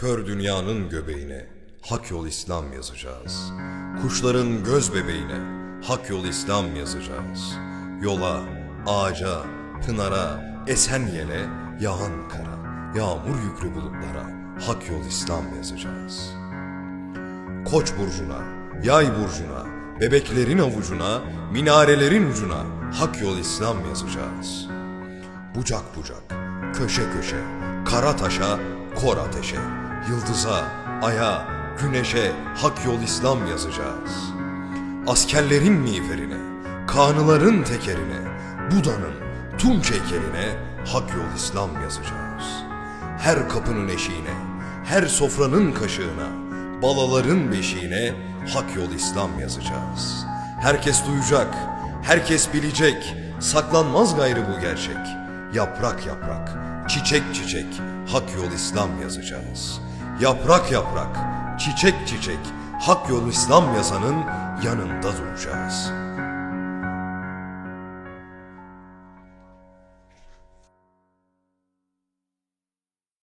Kör dünyanın göbeğine hak yol İslam yazacağız. Kuşların göz bebeğine hak yol İslam yazacağız. Yola, ağaca, pınara, esen yele, yağan kara, yağmur yüklü bulutlara hak yol İslam yazacağız. Koç burcuna, yay burcuna, bebeklerin avucuna, minarelerin ucuna hak yol İslam yazacağız. Bucak bucak, köşe köşe, kara taşa, kor ateşe, yıldıza, aya, güneşe hak yol İslam yazacağız. Askerlerin miğferine, kanıların tekerine, Buda'nın tunç heykeline hak yol İslam yazacağız. Her kapının eşiğine, her sofranın kaşığına, balaların beşiğine hak yol İslam yazacağız. Herkes duyacak, herkes bilecek, saklanmaz gayrı bu gerçek. Yaprak yaprak, çiçek çiçek, hak yol İslam yazacağız. Yaprak yaprak, çiçek çiçek, hak yol İslam yazanın yanında duracağız.